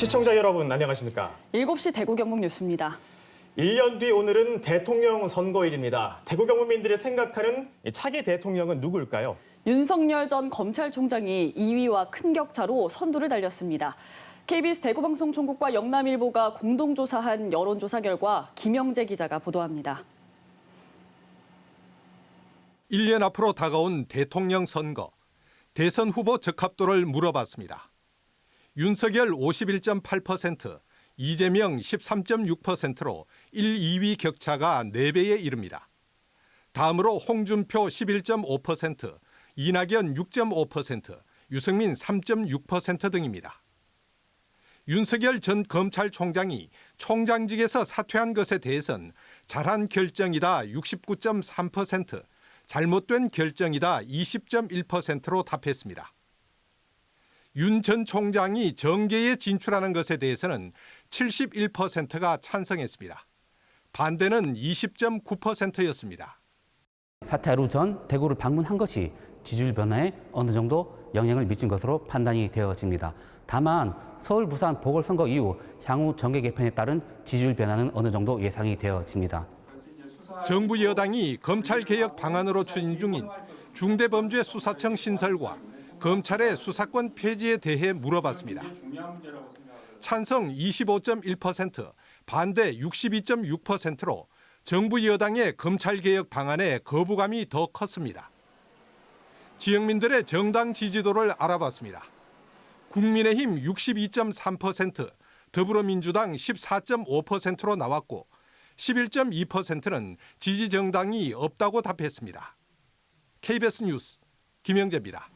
시청자 여러분 안녕하십니까? 7시 대구 경북 뉴스입니다. 1년 뒤 오늘은 대통령 선거일입니다. 대구 경북민들이 생각하는 이 차기 대통령은 누굴까요? 윤석열 전 검찰총장이 2위와 큰 격차로 선두를 달렸습니다. KBS 대구방송총국과 영남일보가 공동조사한 여론조사 결과 김영재 기자가 보도합니다. 1년 앞으로 다가온 대통령 선거, 대선 후보 적합도를 물어봤습니다. 윤석열 51.8%, 이재명 13.6%로 1, 2위 격차가 4배에 이릅니다. 다음으로 홍준표 11.5%, 이낙연 6.5%, 유승민 3.6% 등입니다. 윤석열 전 검찰총장이 총장직에서 사퇴한 것에 대해선 잘한 결정이다 69.3%, 잘못된 결정이다 20.1%로 답했습니다. 윤 전 총장이 정계에 진출하는 것에 대해서는 71%가 찬성했습니다. 반대는 20.9%였습니다. 사퇴 하루 전 대구를 방문한 것이 지지율 변화에 어느 정도 영향을 미친 것으로 판단이 되어집니다. 다만 서울, 부산 보궐선거 이후 향후 정계 개편에 따른 지지율 변화는 어느 정도 예상이 되어집니다. 정부 여당이 검찰 개혁 방안으로 추진 중인 중대범죄수사청 신설과 검찰의 수사권 폐지에 대해 물어봤습니다. 찬성 25.1%, 반대 62.6%로 정부 여당의 검찰 개혁 방안에 거부감이 더 컸습니다. 지역민들의 정당 지지도를 알아봤습니다. 국민의힘 62.3%, 더불어민주당 14.5%로 나왔고 11.2%는 지지 정당이 없다고 답했습니다. KBS 뉴스 김영재입니다.